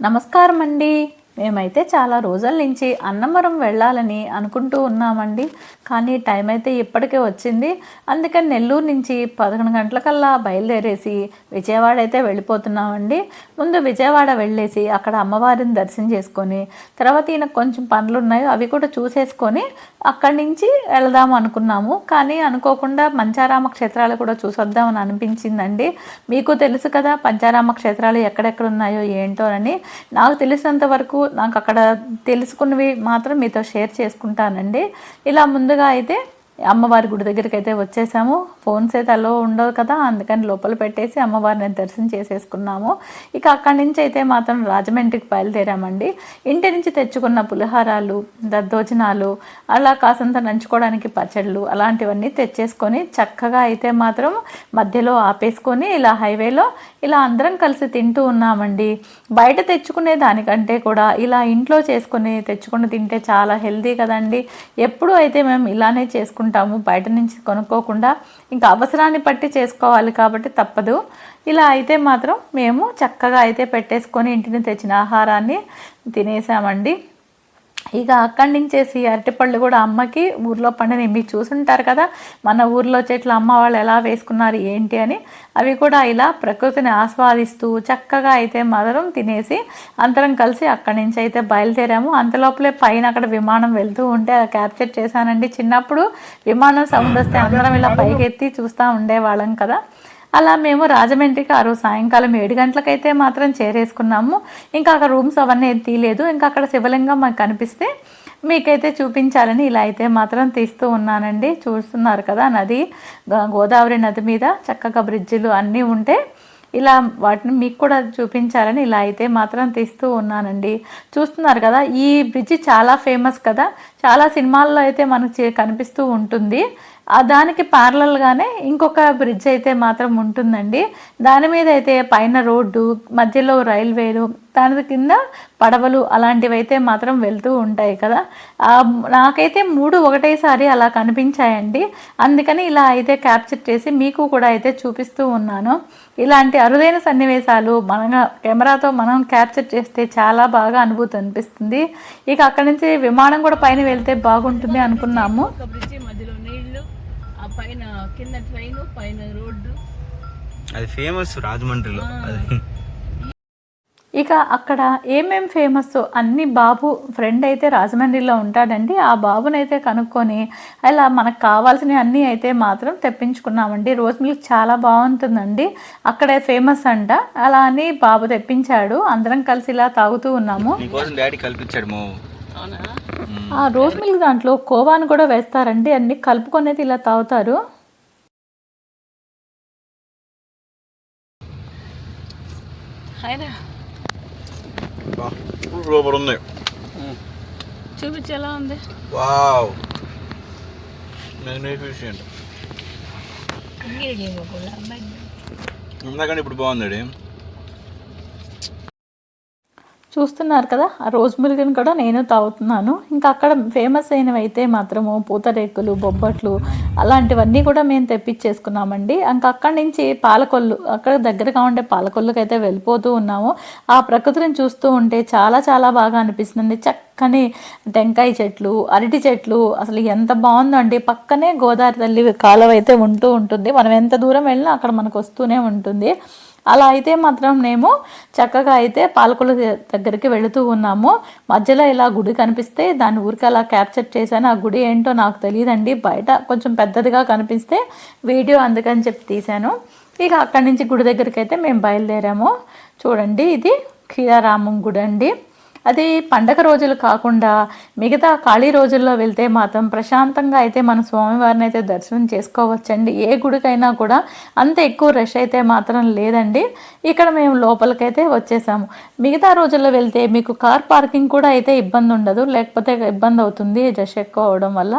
నమస్కారం అండి మేమైతే చాలా రోజుల నుంచి అన్నవరం వెళ్ళాలని అనుకుంటూ ఉన్నామండి. కానీ టైం అయితే ఇప్పటికే వచ్చింది. అందుకని నెల్లూరు నుంచి పదకొండు గంటలకల్లా బయలుదేరేసి విజయవాడ అయితే వెళ్ళిపోతున్నామండి. ముందు విజయవాడ వెళ్ళేసి అక్కడ అమ్మవారిని దర్శనం చేసుకొని తర్వాత ఈయన కొంచెం పనులు ఉన్నాయి అవి కూడా చూసేసుకొని అక్కడి నుంచి వెళదాం అనుకున్నాము. కానీ అనుకోకుండా పంచారామ క్షేత్రాలు కూడా చూసొద్దామని అనిపించిందండి. మీకు తెలుసు కదా పంచారామ క్షేత్రాలు ఎక్కడెక్కడ ఉన్నాయో ఏంటో అని. నాకు తెలిసినంత వరకు నాకు అక్కడ తెలుసుకున్నవి మాత్రం మీతో షేర్ చేసుకుంటానండి. ఇలా ముందుగా అయితే అమ్మవారి గుడి దగ్గరికి అయితే వచ్చేసాము. ఫోన్స్ అయితే అలో ఉండవు కదా అందుకని లోపల పెట్టేసి అమ్మవారిని దర్శనం చేసేసుకున్నాము. ఇక అక్కడి నుంచి అయితే మాత్రం రాజమండ్రికి బయలుదేరామండి. ఇంటి నుంచి తెచ్చుకున్న పులిహారాలు దద్దోజనాలు అలా కాసంత నంచుకోవడానికి పచ్చళ్ళు అలాంటివన్నీ తెచ్చేసుకొని చక్కగా అయితే మాత్రం మధ్యలో ఆపేసుకొని ఇలా హైవేలో ఇలా అందరం కలిసి తింటూ ఉన్నామండి. బయట తెచ్చుకునే దానికంటే కూడా ఇలా ఇంట్లో చేసుకొని తెచ్చుకుని తింటే చాలా హెల్దీ కదండి. ఎప్పుడు అయితే మేము ఇలానే చేసుకుంటాము బయట నుంచి కొనుక్కోకుండా ఇంకా అవసరాన్ని బట్టి చేసుకోవాలి కాబట్టి తప్పదు. ఇలా అయితే మాత్రం మేము చక్కగా అయితే పెట్టేసుకొని ఇంటిని తెచ్చిన ఆహారాన్ని తినేసామండి. ఇక అక్కడి నుంచేసి అరటిపళ్ళు కూడా అమ్మకి ఊర్లో పండుని మీరు చూసుంటారు కదా. మన ఊర్లో చెట్లు అమ్మ వాళ్ళు ఎలా వేసుకున్నారు ఏంటి అని అవి కూడా ఇలా ప్రకృతిని ఆస్వాదిస్తూ చక్కగా అయితే మదరం తినేసి అందరం కలిసి అక్కడి నుంచి అయితే బయలుదేరాము. అంతలోపలే పైన అక్కడ విమానం వెళ్తూ ఉంటే అది క్యాప్చర్ చేశానండి. చిన్నప్పుడు విమానం సౌండ్ వస్తే అందరం ఇలా పైకెత్తి చూస్తూ ఉండేవాళ్ళం కదా. అలా మేము రాజమండ్రికి ఆ రోజు సాయంకాలం ఏడు గంటలకైతే మాత్రం చేరేసుకున్నాము. ఇంకా అక్కడ రూమ్స్ అవన్నీ తీయలేదు ఇంకా అక్కడ శివలింగం మాకు కనిపిస్తే మీకైతే చూపించాలని ఇలా అయితే మాత్రం తీస్తూ ఉన్నానండి. చూస్తున్నారు కదా నది గోదావరి నది మీద చక్కగా బ్రిడ్జిలు అన్నీ ఉంటే ఇలా వాటిని మీకు కూడా చూపించాలని ఇలా అయితే మాత్రం తీస్తూ ఉన్నానండి. చూస్తున్నారు కదా ఈ బ్రిడ్జి చాలా ఫేమస్ కదా. చాలా సినిమాల్లో అయితే మనకు చే- కనిపిస్తూ ఉంటుంది. దానికి ప్యారలల్గానే ఇంకొక బ్రిడ్జ్ అయితే మాత్రం ఉంటుందండి. దాని మీద అయితే పైన రోడ్డు మధ్యలో రైల్వేలు దాని కింద పడవలు అలాంటివి అయితే మాత్రం వెళ్తూ ఉంటాయి కదా. నాకైతే మూడు ఒకటేసారి అలా కనిపించాయండి. అందుకని ఇలా అయితే క్యాప్చర్ చేసి మీకు కూడా అయితే చూపిస్తూ ఉన్నాను. ఇలాంటి అరుదైన సన్నివేశాలు మన కెమెరాతో మనం క్యాప్చర్ చేస్తే చాలా బాగా అనుభూతి అనిపిస్తుంది. ఇక అక్కడి నుంచి విమానం కూడా పైన వెళ్తే బాగుంటుంది అనుకున్నాము. పైన కింద ట్రైన్ పైన రోడ్డు. అది ఫేమస్ రాజమండ్రిలో. అది. ఇక అక్కడ ఏమేం ఫేమస్ అన్ని బాబు ఫ్రెండ్ అయితే రాజమండ్రిలో ఉంటాడండి. ఆ బాబునైతే కనుక్కొని అలా మనకు కావాల్సినవి అన్నీ అయితే మాత్రం తెప్పించుకున్నామండి. రోజ్ మిల్క్ చాలా బాగుంటుందండి. అక్కడే ఫేమస్ అంట. అలా అని బాబు తెప్పించాడు. అందరం కలిసి ఇలా తాగుతూ ఉన్నాము. కల్పించాడు ఆ రోజ్ మిల్క్ దాంట్లో కోవాను కూడా వేస్తారండి. అన్ని కలుపుకొని అయితే ఇలా తాగుతారు. సూపర్ ఉంది చూపించి ఎలా ఉంది? వావ్. మెగ్నిఫిషియంట్ ఇందాకంటే ఇప్పుడు బాగుంది చూస్తున్నారు కదా ఆ రోజ్ మిల్క్ని కూడా నేను తాగుతున్నాను. ఇంకా అక్కడ ఫేమస్ అయినవి అయితే మాత్రము పూతరేకులు బొబ్బట్లు అలాంటివన్నీ కూడా మేము తెప్పించేసుకున్నామండి. ఇంకా అక్కడి నుంచి పాలకొల్లు అక్కడ దగ్గరగా ఉండే పాలకొల్లుకి అయితే వెళ్ళిపోతూ ఉన్నాము. ఆ ప్రకృతిని చూస్తూ ఉంటే చాలా చాలా బాగా అనిపిస్తుంది చక్కని టెంకాయ చెట్లు అరటి చెట్లు అసలు ఎంత బాగుందండి. పక్కనే గోదావరి తల్లి కాలువ అయితే ఉంటూ ఉంటుంది. మనం ఎంత దూరం వెళ్ళినా అక్కడ మనకు వస్తూనే ఉంటుంది. అలా అయితే మాత్రం మేము చక్కగా అయితే పాలకుల దగ్గరికి వెళుతూ ఉన్నాము. మధ్యలో ఇలా గుడి కనిపిస్తే దాని ఊరికి అలా క్యాప్చర్ చేశాను. ఆ గుడి ఏంటో నాకు తెలియదండి. బయట కొంచెం పెద్దదిగా కనిపిస్తే వీడియో అందుకని చెప్పి తీశాను. ఇక అక్కడి నుంచి గుడి దగ్గరికి అయితే మేము బయలుదేరాము. చూడండి ఇది క్షీరారామం గుడి అండి అది పండగ రోజులు కాకుండా మిగతా ఖాళీ రోజుల్లో వెళ్తే మాత్రం ప్రశాంతంగా అయితే మన స్వామివారిని అయితే దర్శనం చేసుకోవచ్చండి. ఏ గుడికైనా కూడా అంత ఎక్కువ రష్ అయితే మాత్రం లేదండి. ఇక్కడ మేము లోపలికైతే వచ్చేసాము. మిగతా రోజుల్లో వెళ్తే మీకు కార్ పార్కింగ్ కూడా అయితే ఇబ్బంది ఉండదు. లేకపోతే ఇబ్బంది అవుతుంది రష్ ఎక్కువ అవడం వల్ల.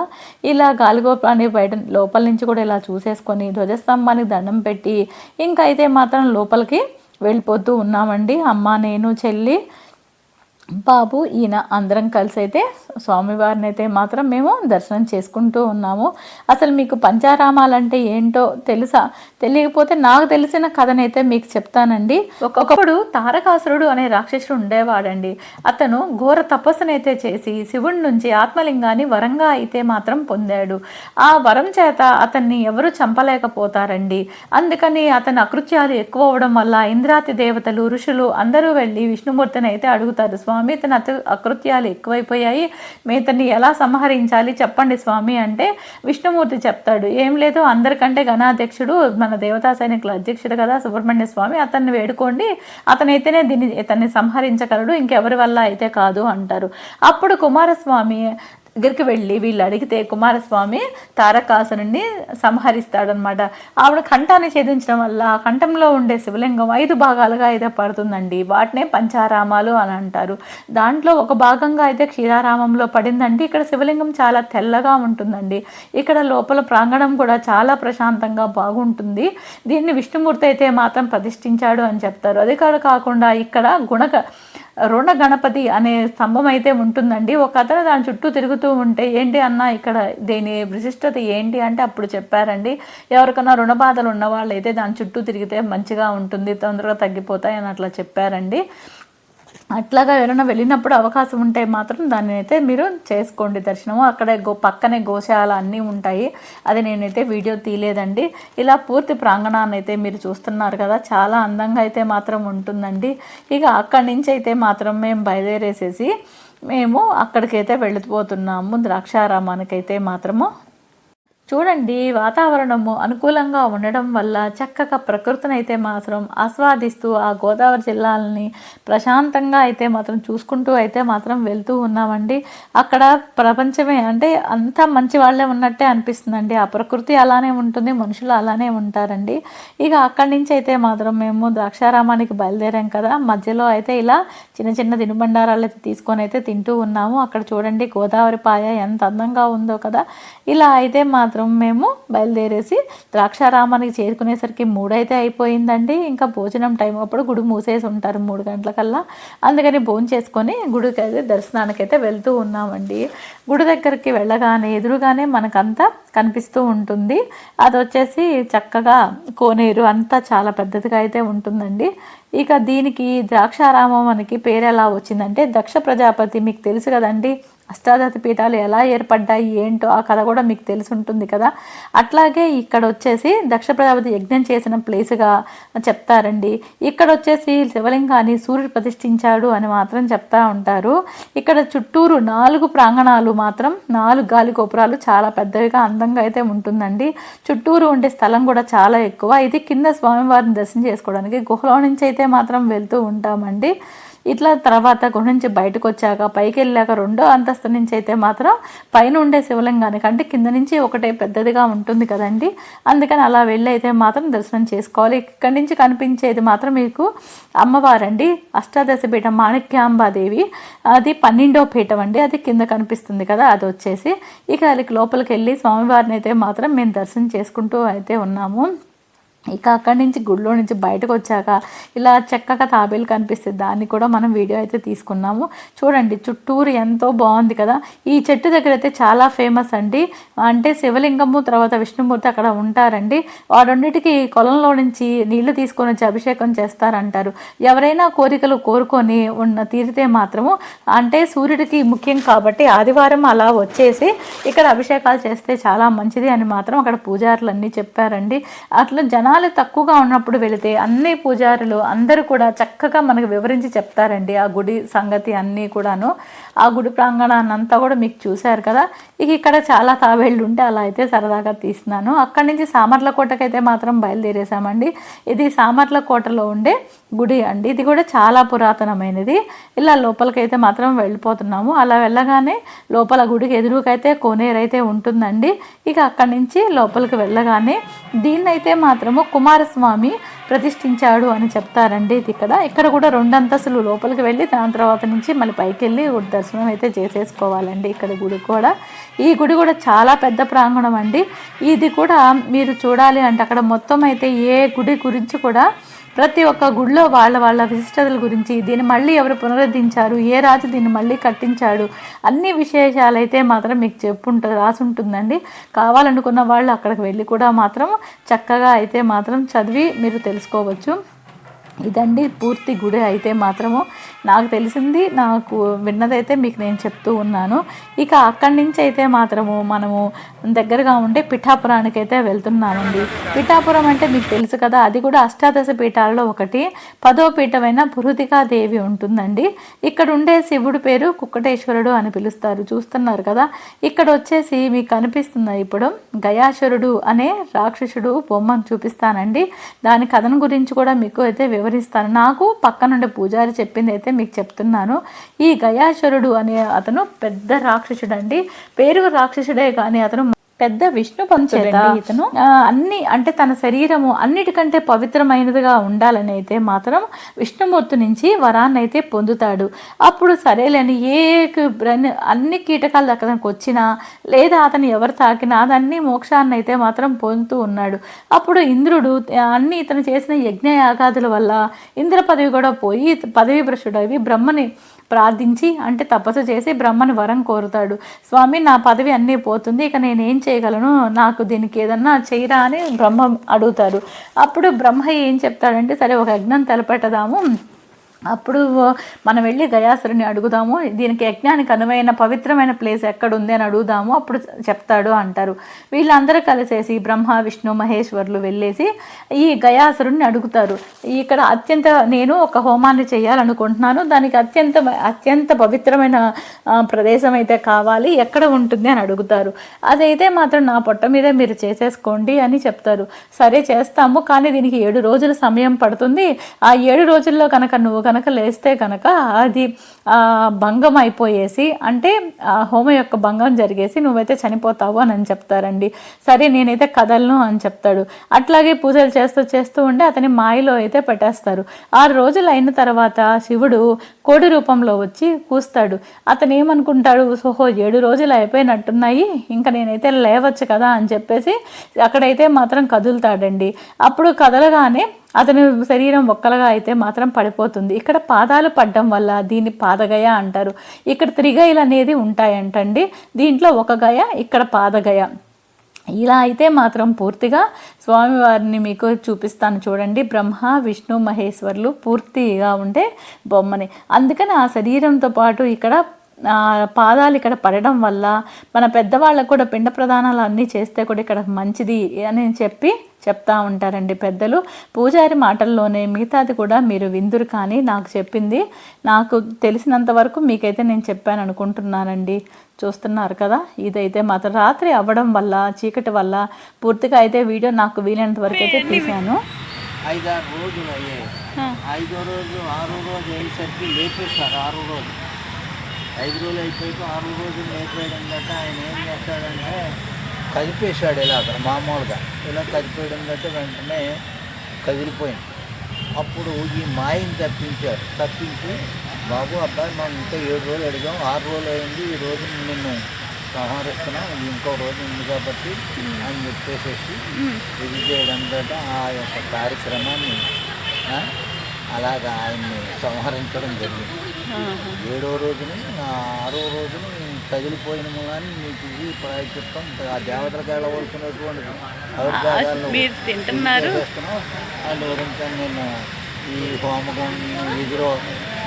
ఇలా గాలిగోపాన్ని బయట లోపల నుంచి కూడా ఇలా చూసేసుకొని ధ్వజస్తంభానికి దండం పెట్టి ఇంకా అయితే మాత్రం లోపలికి వెళ్ళిపోతూ ఉన్నామండి. అమ్మ నేను చెల్లి బాబు ఈయన అందరం కలిసి అయితే స్వామివారిని అయితే మాత్రం మేము దర్శనం చేసుకుంటూ ఉన్నాము. అసలు మీకు పంచారామాలు అంటే ఏంటో తెలుసా? తెలియకపోతే నాకు తెలిసిన కథనైతే మీకు చెప్తానండి. ఒకప్పుడు తారకాసురుడు అనే రాక్షసుడు ఉండేవాడండి. అతను ఘోర తపస్సునైతే చేసి శివుడి నుంచి ఆత్మలింగాన్ని వరంగా అయితే మాత్రం పొందాడు. ఆ వరం చేత అతన్ని ఎవరు చంపలేకపోతారండి. అందుకని అతని అకృత్యాలు ఎక్కువ అవడం వల్ల ఇంద్రాతి దేవతలు ఋషులు అందరూ వెళ్ళి విష్ణుమూర్తిని అయితే అడుగుతారు స్వామి ఇతని అతి అకృత్యాలు ఎక్కువైపోయాయి. మీ ఇతన్ని ఎలా సంహరించాలి చెప్పండి స్వామి అంటే విష్ణుమూర్తి చెప్తాడు ఏం లేదు అందరికంటే గణాధ్యక్షుడు మన దేవతా సైనికుల అధ్యక్షుడు కదా సుబ్రహ్మణ్య స్వామి అతన్ని వేడుకోండి. అతనైతేనే దీన్ని ఇతన్ని సంహరించగలడు ఇంకెవరి వల్ల అయితే కాదు అంటారు. అప్పుడు కుమారస్వామి దగ్గరికి వెళ్ళి వీళ్ళు అడిగితే కుమారస్వామి తారకాసురుణ్ణి సంహరిస్తాడనమాట ఆవిడ కంఠాన్ని ఛేదించడం వల్ల ఆ కంఠంలో ఉండే శివలింగం ఐదు భాగాలుగా అయితే పడుతుందండి. వాటినే పంచారామాలు అని అంటారు. దాంట్లో ఒక భాగంగా అయితే క్షీరారామంలో పడిందండి. ఇక్కడ శివలింగం చాలా తెల్లగా ఉంటుందండి. ఇక్కడ లోపల ప్రాంగణం కూడా చాలా ప్రశాంతంగా బాగుంటుంది. దీన్ని విష్ణుమూర్తి అయితే మాత్రం ప్రతిష్ఠించాడు అని చెప్తారు. అది కాదు కాకుండా ఇక్కడ గుణక రుణ గణపతి అనే స్తంభం అయితే ఉంటుందండి. ఒక అతను దాని చుట్టూ తిరుగుతూ ఉంటే ఏంటి అన్న ఇక్కడ దీని విశిష్టత ఏంటి? అంటే అప్పుడు చెప్పారండి. ఎవరికైనా రుణ బాధలు ఉన్న వాళ్ళు అయితే దాని చుట్టూ తిరిగితే మంచిగా ఉంటుంది తొందరగా తగ్గిపోతాయి అని అట్లా చెప్పారండి. అట్లాగా ఎవరైనా వెళ్ళినప్పుడు అవకాశం ఉంటే మాత్రం దాన్ని అయితే మీరు చేసుకోండి దర్శనము. అక్కడ గో పక్కనే గోశాల అన్నీ ఉంటాయి. అది నేనైతే వీడియో తీయలేదండి. ఇలా పూర్తి ప్రాంగణాన్ని అయితే మీరు చూస్తున్నారు కదా చాలా అందంగా అయితే మాత్రం ఉంటుందండి. ఇక అక్కడి నుంచి అయితే మాత్రం మేము బయలుదేరేసేసి మేము అక్కడికైతే వెళ్ళిపోతున్నాము. ద్రాక్షారామానికైతే మాత్రము చూడండి వాతావరణము అనుకూలంగా ఉండడం వల్ల చక్కగా ప్రకృతిని అయితే మాత్రం ఆస్వాదిస్తూ ఆ గోదావరి జిల్లాలని ప్రశాంతంగా అయితే మాత్రం చూసుకుంటూ అయితే మాత్రం వెళ్తూ ఉన్నామండి. అక్కడ ప్రపంచమే అంటే అంతా మంచి వాళ్ళే ఉన్నట్టే అనిపిస్తుందండి. ఆ ప్రకృతి అలానే ఉంటుంది మనుషులు అలానే ఉంటారండి. ఇక అక్కడి నుంచి అయితే మాత్రం మేము ద్రాక్షారామానికి బయలుదేరాం కదా. మధ్యలో అయితే ఇలా చిన్న చిన్న తినుబండారాలు అయితే తీసుకొని అయితే తింటూ ఉన్నాము. అక్కడ చూడండి గోదావరి పాయ ఎంత అందంగా ఉందో కదా. ఇలా అయితే మాత్రం మేము బయలుదేరేసి ద్రాక్షారామానికి చేరుకునేసరికి మూడైతే అయిపోయిందండి. ఇంకా భోజనం టైం అప్పుడు గుడి మూసేసి ఉంటారు మూడు గంటలకల్లా. అందుకని భోజనం చేసుకొని గుడికి అయితే దర్శనానికి అయితే వెళ్తూ ఉన్నామండి. గుడి దగ్గరికి వెళ్ళగానే ఎదురుగానే మనకంతా కనిపిస్తూ ఉంటుంది. అది వచ్చేసి చక్కగా కోనేరు అంతా చాలా పెద్దదిగా అయితే ఉంటుందండి. ఇక దీనికి ద్రాక్షారామం మనకి పేరు ఎలా వచ్చిందంటే దక్ష ప్రజాపతి మీకు తెలుసు కదండి. అష్టాదశ పీఠాలు ఎలా ఏర్పడ్డాయి ఏంటో ఆ కథ కూడా మీకు తెలిసి ఉంటుంది కదా. అట్లాగే ఇక్కడ వచ్చేసి దక్ష ప్రజాపతి యజ్ఞం చేసిన ప్లేస్గా చెప్తారండి. ఇక్కడ వచ్చేసి శివలింగాన్ని సూర్యుడు ప్రతిష్ఠించాడు అని మాత్రం చెప్తా ఉంటారు. ఇక్కడ చుట్టూరు నాలుగు ప్రాంగణాలు మాత్రం నాలుగు గాలి గోపురాలు చాలా పెద్దవిగా అందంగా అయితే ఉంటుందండి. చుట్టూరు ఉండే స్థలం కూడా చాలా ఎక్కువ. ఇది కింద స్వామివారిని దర్శనం చేసుకోవడానికి గుహలో నుంచి అయితే మాత్రం వెళ్తూ ఉంటామండి. ఇట్లా తర్వాత గుడి నుంచి బయటకు వచ్చాక పైకి వెళ్ళాక రెండో అంతస్తు నుంచి అయితే మాత్రం పైన ఉండే శివలింగానికి అంటే కింద నుంచి ఒకటే పెద్దదిగా ఉంటుంది కదండి. అందుకని అలా వెళ్ళి అయితే మాత్రం దర్శనం చేసుకోవాలి. ఇక్కడి నుంచి కనిపించేది మాత్రం మీకు అమ్మవారండి. అష్టాదశ పీఠం మాణిక్యాంబాదేవి అది పన్నెండో పీఠం అండి. అది కింద కనిపిస్తుంది కదా అది వచ్చేసి. ఇక అది లోపలికి వెళ్ళి స్వామివారిని అయితే మాత్రం మేము దర్శనం చేసుకుంటూ అయితే ఉన్నాము. ఇక అక్కడి నుంచి గుడిలో నుంచి బయటకు వచ్చాక ఇలా చక్కగా తాబేలు కనిపిస్తుంది దాన్ని కూడా మనం వీడియో అయితే తీసుకున్నాము. చూడండి చుట్టూరు ఎంతో బాగుంది కదా. ఈ చెట్టు దగ్గర అయితే చాలా ఫేమస్ అండి. అంటే శివలింగము తర్వాత విష్ణుమూర్తి అక్కడ ఉంటారండి. వాడన్నిటికీ కొలంలో నుంచి నీళ్ళు తీసుకొని వచ్చి అభిషేకం చేస్తారంటారు. ఎవరైనా కోరికలు కోరుకొని ఉన్న తీరితే మాత్రము అంటే సూర్యుడికి ముఖ్యం కాబట్టి ఆదివారం అలా వచ్చేసి ఇక్కడ అభిషేకాలు చేస్తే చాలా మంచిది అని మాత్రం అక్కడ పూజారులు అన్నీ చెప్పారండి. అట్లా జనాలు తక్కువగా ఉన్నప్పుడు వెళితే అన్ని పూజారులు అందరూ కూడా చక్కగా మనకు వివరించి చెప్తారండి ఆ గుడి సంగతి అన్నీ కూడాను. ఆ గుడి ప్రాంగణాన్ని అంతా కూడా మీకు చూశారు కదా. ఇక ఇక్కడ చాలా తాబేళ్ళు ఉంటే అలా అయితే సరదాగా తీస్తున్నాను. అక్కడి నుంచి సామర్లకోటకైతే మాత్రం బయలుదేరేసామండి ఇది సామర్లకోటలో ఉండే గుడి అండి. ఇది కూడా చాలా పురాతనమైనది. ఇలా లోపలికైతే మాత్రం వెళ్ళిపోతున్నాము. అలా వెళ్ళగానే లోపల గుడికి ఎదురుకైతే కోనేరు అయితే ఉంటుందండి. ఇక అక్కడి నుంచి లోపలికి వెళ్ళగానే దీన్నైతే మాత్రము కుమారస్వామి ప్రతిష్ఠించాడు అని చెప్తారండి ఇది ఇక్కడ. ఇక్కడ కూడా రెండు అంతస్తులు లోపలికి వెళ్ళి దాని తర్వాత నుంచి మళ్ళీ పైకి వెళ్ళి దర్శనం అయితే చేసేసుకోవాలండి ఇక్కడ గుడి కూడా. ఈ గుడి కూడా చాలా పెద్ద ప్రాంగణం అండి. ఇది కూడా మీరు చూడాలి అంటే అక్కడ మొత్తం అయితే ఏ గుడి గురించి కూడా ప్రతి ఒక్క గుడిలో వాళ్ళ వాళ్ళ విశిష్టతల గురించి దీన్ని మళ్ళీ ఎవరు పునరుద్ధరించారు ఏ రాజు దీన్ని మళ్ళీ కట్టించాడు అన్ని విశేషాలు అయితే మాత్రం మీకు చెప్పుంటుంది రాసి ఉంటుందండి కావాలనుకున్న వాళ్ళు అక్కడికి వెళ్ళి కూడా మాత్రం చక్కగా అయితే మాత్రం చదివి మీరు తెలుసుకోవచ్చు. ఇదండి పూర్తి గుడి అయితే మాత్రము. నాకు తెలిసింది నాకు విన్నదైతే మీకు నేను చెప్తూ ఉన్నాను. ఇక అక్కడి నుంచి అయితే మాత్రము మనము దగ్గరగా ఉండే పిఠాపురానికి అయితే వెళ్తున్నామండి. పిఠాపురం అంటే మీకు తెలుసు కదా అది కూడా అష్టాదశ పీఠాలలో ఒకటి. పదో పీఠమైన దేవి ఉంటుందండి. ఇక్కడ ఉండే శివుడి పేరు కుక్కటేశ్వరుడు అని పిలుస్తారు చూస్తున్నారు కదా. ఇక్కడ వచ్చేసి మీకు కనిపిస్తుంది ఇప్పుడు గయాసురుడు అనే రాక్షసుడు బొమ్మను చూపిస్తానండి. దాని కథను గురించి కూడా మీకు అయితే వివరిస్తాను. నాకు పక్క నుండి పూజారి చెప్పింది అయితే మీకు చెప్తున్నాను. ఈ గయాసురుడు అనే అతను పెద్ద రాక్షసుడు అండి పేరు రాక్షసుడే కానీ అతను పెద్ద విష్ణు పంచేత ఇతను. అన్ని అంటే తన శరీరము అన్నిటికంటే పవిత్రమైనదిగా ఉండాలని అయితే మాత్రం విష్ణుమూర్తి నుంచి వరాన్ని అయితే పొందుతాడు. అప్పుడు సరేలేని ఏ అన్ని కీటకాలు అతనికి వచ్చినా లేదా అతను ఎవరు తాకినా అదన్నీ మోక్షాన్ని అయితే మాత్రం పొందుతూ ఉన్నాడు. అప్పుడు ఇంద్రుడు అన్ని ఇతను చేసిన యజ్ఞ యాగాదుల వల్ల ఇంద్ర పదవి కూడా పోయి పదవి భ్రష్టుడవి బ్రహ్మని ప్రార్థించి అంటే తపస్సు చేసి బ్రహ్మని వరం కోరుతాడు. స్వామి నా పదవి అన్నీ పోతుంది ఇక నేను ఏం చేయగలను? నాకు దీనికి ఏదన్నా చేయరా? అని బ్రహ్మ అడుగుతారు అప్పుడు బ్రహ్మ ఏం చెప్తాడంటే సరే ఒక యజ్ఞం తలపెట్టదాము. అప్పుడు మనం వెళ్ళి గయాసురుని అడుగుదాము. దీనికి యజ్ఞానికి అనువైన పవిత్రమైన ప్లేస్ ఎక్కడ ఉంది అని అడుగుదాము. అప్పుడు చెప్తాడు అంటారు. వీళ్ళందరూ కలిసేసి బ్రహ్మ విష్ణు మహేశ్వరులు వెళ్ళేసి ఈ గయాసురుని అడుగుతారు. ఇక్కడ అత్యంత నేను ఒక హోమాన్ని చేయాలనుకుంటున్నాను. దానికి అత్యంత అత్యంత పవిత్రమైన ప్రదేశం అయితే కావాలి. ఎక్కడ ఉంటుంది అని అడుగుతారు. అదైతే మాత్రం నా పొట్ట మీదే మీరు చేసేసుకోండి అని చెప్తారు. సరే చేస్తాము. కానీ దీనికి ఏడు రోజుల సమయం పడుతుంది. ఆ ఏడు రోజుల్లో కనుక నువ్వు కనుక లేస్తే కనుక అది భంగం అయిపోయేసి అంటే హోమ హోమం యొక్క భంగం జరిగేసి నువ్వైతే చనిపోతావు అని అని చెప్తారండి. సరే నేనైతే కదలను అని చెప్తాడు. అట్లాగే పూజలు చేస్తూ చేస్తూ ఉంటే అతని మాయలో అయితే పెట్టేస్తారు. ఆరు రోజులు అయిన తర్వాత శివుడు కోడి రూపంలో వచ్చి కూస్తాడు. అతను ఏమనుకుంటాడు? సోహో ఏడు రోజులు అయిపోయినట్టున్నాయి. ఇంకా నేనైతే లేవచ్చు కదా అని చెప్పేసి అక్కడైతే మాత్రం కదులుతాడండి. అప్పుడు కదలగానే అతని శరీరం ఒక్కలుగా అయితే మాత్రం పడిపోతుంది. ఇక్కడ పాదాలు పడ్డం వల్ల దీన్ని పాదగయ అంటారు. ఇక్కడ త్రిగయలు అనేది ఉంటాయంటండి. దీంట్లో ఒక గయ ఇక్కడ పాదగయ. ఇలా అయితే మాత్రం పూర్తిగా స్వామివారిని మీకు చూపిస్తాను చూడండి. బ్రహ్మ విష్ణు మహేశ్వరులు పూర్తిగా ఉండే బొమ్మని. అందుకని ఆ శరీరంతో పాటు ఇక్కడ పాదాలు ఇక్కడ పడడం వల్ల మన పెద్దవాళ్ళకు కూడా పిండ ప్రదానాలు అన్నీ చేస్తే కూడా ఇక్కడ మంచిది అని చెప్పి చెప్తా ఉంటారండి పెద్దలు. పూజారి మాటల్లోనే మిగతాది కూడా మీరు విందురు కానీ నాకు చెప్పింది. నాకు తెలిసినంత వరకు మీకైతే నేను చెప్పాను అనుకుంటున్నానండి. చూస్తున్నారు కదా? ఇదైతే మాత్రం రాత్రి అవ్వడం వల్ల చీకటి వల్ల పూర్తిగా అయితే వీడియో నాకు వీలైనంత వరకు అయితే తీశాను. ఐదారు రోజులు అయ్యాయి. ఐదో రోజు ఆరో రోజు అయ్యేసరికి లేపేస్తారు ఆరో రోజు. ఐదు రోజులు అయిపోయి ఆరు రోజులు లేపేయడం గట్ట ఆయన ఏం చేస్తాడంటే కదిపేశాడు ఇలా అక్కడ మామూలుగా. ఇలా కదిపేయడం గట్ట వెంటనే కదిలిపోయింది. అప్పుడు ఈ మాయని తప్పించారు. తప్పించి బాబు అబ్బాయి మనం ఇంకా ఏడు రోజులు అడిగాం. ఆరు రోజులు అయింది. ఈ రోజు నిన్ను సంహరిస్తున్నాం. ఇంకో రోజు ఉంది కాబట్టి అని చెప్పేసేసి ఇది చేయడం తోట ఆ యొక్క కార్యక్రమాన్ని అలాగా ఆయన్ని సంహరించడం జరిగింది. ఏడో రోజుని ఆరో రోజుని కదిలిపోయిన మూలాన్ని మీకు ఇది ప్రాయచిత్తం ఆ దేవతలకు వెళ్ళవలసినటువంటి అవిర్భాగాలను మీరు తింటున్నారు? నేను ఈ హోమకం ఎదురో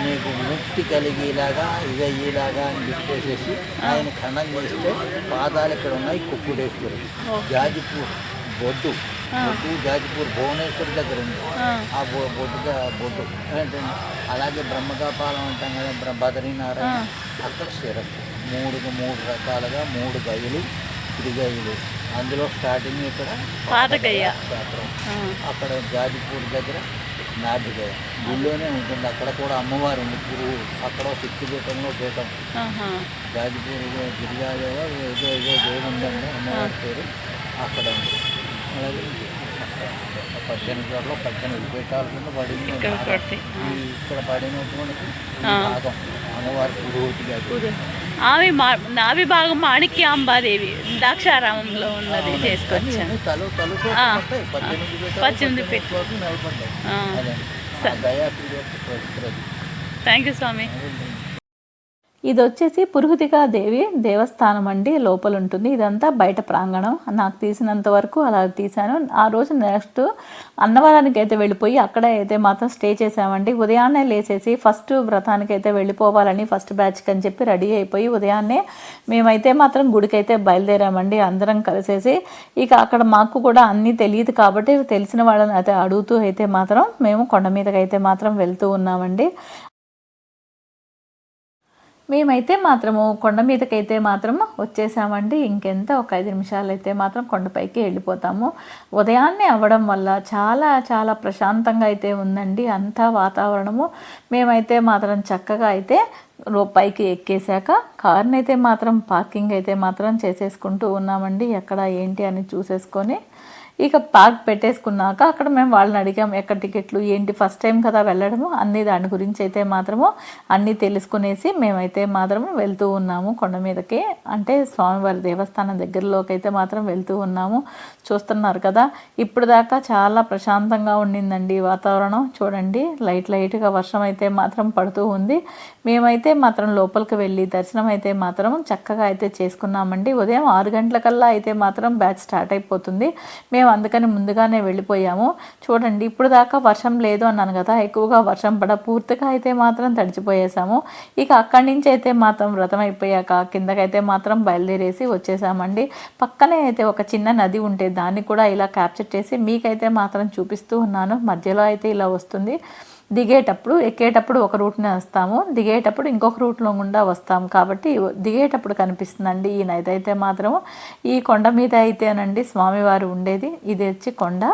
నీకు ముక్తి కలిగేలాగా ఇది అయ్యేలాగా అని చెప్పేసేసి ఆయన ఖండం చేస్తే పాదాలు ఇక్కడ ఉన్నాయి కుక్కుడేశ్వరు జాజిపూర్ బొడ్డు. బొడ్డు జాజిపూర్ భువనేశ్వర్ దగ్గర ఉంది. ఆ. బొ బొడ్డుగా బొడ్డు ఏంటంటే అలాగే బ్రహ్మకాపాలం అంటాం కదా బదరీనారాయణ అక్కడ శిరస్సు. మూడు మూడు రకాలుగా మూడు గయ్యలు త్రిగయ్యలు అందులో స్టార్టింగ్ ఇక్కడ పాతగయ్య. క్షేత్రం. అక్కడ జాజిపూర్ దగ్గర నాటిగయ్య. గుళ్ళోనే ఉంటుంది. అక్కడ కూడా అమ్మవారు ఉంది. గురువు అక్కడ శక్తిపీఠంలో పీఠం. జాజిపూర్ గిరిజాదేవ ఏదో ఏదో దేవుడు ఉందండి అమ్మవారి పేరు. అక్కడ ఉంది. అలాగే పద్దెనిమిది చోట్ల పద్దెనిమిది పీఠాల కింద పడింది ఇక్కడ పడినటువంటి భాగం అమ్మవారి పురోహితిగా ఆమె నాభి భాగం మాణిక్యాంబాదేవి ద్రాక్షారామంలో ఉన్నది చేసుకొచ్చాను. పద్దెనిమిది పీఠాలు, థ్యాంక్ యూ స్వామి. ఇది వచ్చేసి పురుగుతిగా దేవి దేవస్థానం అండి లోపల ఉంటుంది ఇదంతా బయట ప్రాంగణం. నాకు తీసినంత వరకు అలా తీశాను. ఆ రోజు నెక్స్ట్ అన్నవరానికి అయితే వెళ్ళిపోయి అక్కడ అయితే మాత్రం స్టే చేసామండి ఉదయాన్నే లేచేసి ఫస్ట్ వ్రతానికి అయితే వెళ్ళిపోవాలని ఫస్ట్ బ్యాచ్కి అని చెప్పి రెడీ అయిపోయి ఉదయాన్నే మేమైతే మాత్రం గుడికి అయితే బయలుదేరామండి. అందరం కలిసేసి ఇక అక్కడ మాకు కూడా అన్నీ తెలియదు కాబట్టి తెలిసిన వాళ్ళని అయితే అడుగుతూ అయితే మాత్రం మేము కొండ మీదకి అయితే మాత్రం వెళ్తూ ఉన్నామండి. మేమైతే మాత్రము కొండ మీదకైతే మాత్రం వచ్చేసామండి. ఇంకెంత ఒక ఐదు నిమిషాలు అయితే మాత్రం కొండపైకి వెళ్ళిపోతాము. ఉదయాన్నే అవ్వడం వల్ల చాలా చాలా ప్రశాంతంగా అయితే ఉందండి. అంతా వాతావరణము. మేమైతే మాత్రం చక్కగా అయితే రో- పైకి ఎక్కేశాక కార్ని అయితే మాత్రం పార్కింగ్ అయితే మాత్రం చేసేసుకుంటూ ఉన్నామండి. ఎక్కడ ఏంటి అని చూసేసుకొని ఇక పార్క్ పెట్టేసుకున్నాక అక్కడ మేము వాళ్ళని అడిగాం ఎక్కడ టికెట్లు ఏంటి ఫస్ట్ టైం కదా వెళ్ళడము? అన్ని దాని గురించి అయితే మాత్రము అన్నీ తెలుసుకునేసి మేమైతే మాత్రము వెళ్తూ ఉన్నాము కొండ మీదకి. అంటే స్వామివారి దేవస్థానం దగ్గరలోకి అయితే మాత్రం వెళ్తూ ఉన్నాము. చూస్తున్నారు కదా ఇప్పుడు దాకా చాలా ప్రశాంతంగా ఉండిందండి వాతావరణం. చూడండి లైట్ లైట్గా వర్షం అయితే మాత్రం పడుతూ ఉంది. మేమైతే మాత్రం లోపలికి వెళ్ళి దర్శనం అయితే మాత్రం చక్కగా అయితే చేసుకున్నామండి. ఉదయం ఆరు గంటలకల్లా అయితే మాత్రం బ్యాచ్ స్టార్ట్ అయిపోతుంది. మేము అందుకని ముందుగానే వెళ్ళిపోయాము. చూడండి ఇప్పుడు దాకా వర్షం లేదు అన్నాను కదా ఎక్కువగా వర్షం పడ పూర్తిగా అయితే మాత్రం తడిచిపోయేసాము. ఇక అక్కడి నుంచి అయితే మాత్రం వ్రతం అయిపోయాక కిందకైతే మాత్రం బయలుదేరేసి వచ్చేసామండి. పక్కనే అయితే ఒక చిన్న నది ఉంటే దాన్ని కూడా ఇలా క్యాప్చర్ చేసి మీకైతే మాత్రం చూపిస్తూ ఉన్నాను. మధ్యలో అయితే ఇలా వస్తుంది. దిగేటప్పుడు ఎక్కేటప్పుడు ఒక రూట్నే వస్తాము. దిగేటప్పుడు ఇంకొక రూట్లో గుండా వస్తాము కాబట్టి దిగేటప్పుడు కనిపిస్తుందండి ఈ నది. అయితే మాత్రం ఈ కొండ మీద అయితేనండి స్వామివారు ఉండేది. ఇది వచ్చి కొండ.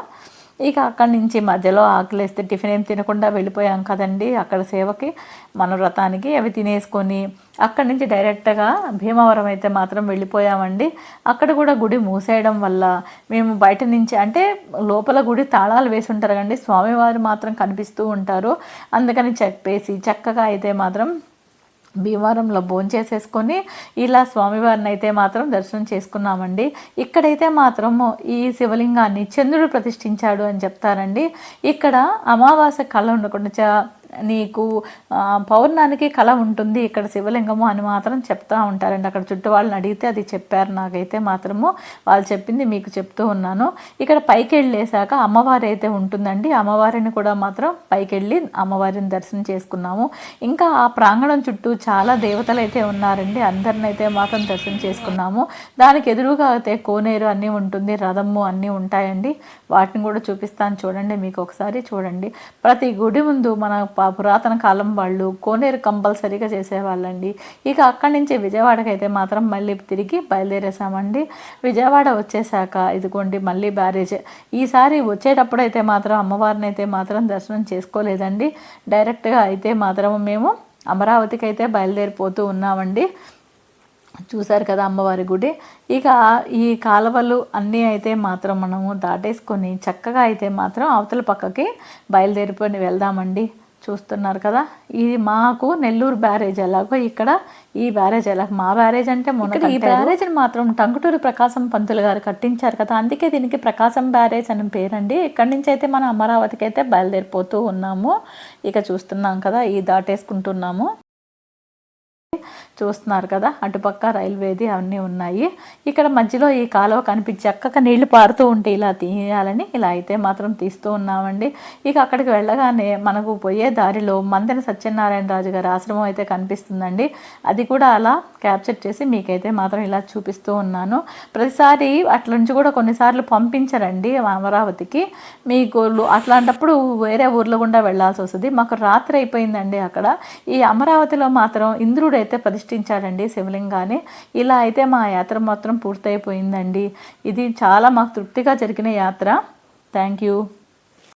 ఇక అక్కడి నుంచి మధ్యలో ఆకలేస్తే టిఫిన్ ఏం తినకుండా వెళ్ళిపోయాం కదండి. అక్కడ సేవకి మన వ్రతానికి అవి తినేసుకొని అక్కడి నుంచి డైరెక్ట్గా భీమవరం అయితే మాత్రం వెళ్ళిపోయామండి. అక్కడ కూడా గుడి మూసేయడం వల్ల మేము బయట నుంచి అంటే లోపల గుడి తాళాలు వేసి ఉంటారు కండి స్వామివారు మాత్రం కనిపిస్తూ ఉంటారు. అందుకని చెప్పేసి చక్కగా అయితే మాత్రం భీమవరంలో భోంచేసేసుకొని ఇలా స్వామివారిని అయితే మాత్రం దర్శనం చేసుకున్నామండి. ఇక్కడైతే మాత్రం ఈ శివలింగాన్ని చంద్రుడు ప్రతిష్ఠించాడు అని చెప్తారండి. ఇక్కడ అమావాస్య కళ ఉండకుండా చ- నీకు పౌర్ణానికి కళ ఉంటుంది. ఇక్కడ శివలింగము అని మాత్రం చెప్తూ ఉంటారండి. అక్కడ చుట్టూ వాళ్ళని అడిగితే అది చెప్పారు. నాకైతే మాత్రము వాళ్ళు చెప్పింది మీకు చెప్తూ ఉన్నాను. ఇక్కడ పైకి వెళ్ళేసాక అమ్మవారి అయితే ఉంటుందండి. అమ్మవారిని కూడా మాత్రం పైకి వెళ్ళి అమ్మవారిని దర్శనం చేసుకున్నాము. ఇంకా ఆ ప్రాంగణం చుట్టూ చాలా దేవతలు అయితే ఉన్నారండి. అందరిని అయితే మాత్రం దర్శనం చేసుకున్నాము. దానికి ఎదురుగా అయితే కోనేరు అన్నీ ఉంటుంది. రథము అన్నీ ఉంటాయండి. వాటిని కూడా చూపిస్తాను. చూడండి మీకు ఒకసారి చూడండి. ప్రతి గుడి ముందు మన పురాతన కాలం వాళ్ళు కోనేరు కంపల్సరీగా చేసేవాళ్ళండి. ఇక అక్కడి నుంచి విజయవాడకైతే మాత్రం మళ్ళీ తిరిగి బయలుదేరేసామండి విజయవాడ వచ్చేసాక ఇదిగోండి మళ్ళీ బ్యారేజ్. ఈసారి వచ్చేటప్పుడు అయితే మాత్రం అమ్మవారిని అయితే మాత్రం దర్శనం చేసుకోలేదండి. డైరెక్ట్గా అయితే మాత్రం మేము అమరావతికి అయితే బయలుదేరిపోతూ ఉన్నామండి. చూశారు కదా అమ్మవారి గుడి. ఇక ఈ కాలువలు అన్నీ అయితే మాత్రం మనము దాటేసుకొని చక్కగా అయితే మాత్రం అవతల పక్కకి బయలుదేరిపోయి వెళ్దామండి. చూస్తున్నారు కదా? ఇది మాకు నెల్లూరు బ్యారేజ్ ఎలాగో ఇక్కడ ఈ బ్యారేజ్ ఎలాగో మా బ్యారేజ్ అంటే మొన్న ఈ బ్యారేజ్ మాత్రం టంగుటూరి ప్రకాశం పంతులు గారు కట్టించారు కదా? అందుకే దీనికి ప్రకాశం బ్యారేజ్ అని పేరండి. ఇక్కడి నుంచి అయితే మనం అమరావతికి అయితే బయలుదేరిపోతూ ఉన్నాము. ఇక చూస్తున్నాం కదా ఈ దాటేసుకుంటున్నాము. చూస్తున్నారు కదా అటుపక్క రైల్వేది అవన్నీ ఉన్నాయి. ఇక్కడ మధ్యలో ఈ కాలువ కనిపించి చక్కగా నీళ్ళు పారుతూ ఉంటే ఇలా తీయాలని ఇలా అయితే మాత్రం తీస్తూ ఉన్నామండి. ఇక అక్కడికి వెళ్ళగానే మనకు పోయే దారిలో మందెన సత్యనారాయణ రాజు గారి ఆశ్రమం అయితే కనిపిస్తుందండి. అది కూడా అలా క్యాప్చర్ చేసి మీకైతే మాత్రం ఇలా చూపిస్తూ ఉన్నాను. ప్రతిసారి అట్ల నుంచి కూడా కొన్నిసార్లు పంపించరండి అమరావతికి. మీకు గోళ్ళు అట్లాంటప్పుడు వేరే ఊర్లో గుండా వెళ్ళాల్సి వస్తుంది. మాకు రాత్రి అయిపోయిందండి అక్కడ. ఈ అమరావతిలో మాత్రం ఇంద్రుడు అయితే ప్రతిష్ఠించాడండి శివలింగాన్ని. ఇలా అయితే మా యాత్ర మాత్రం పూర్తయిపోయిందండి. ఇది చాలా మాకు తృప్తిగా జరిగిన యాత్ర. Thank you.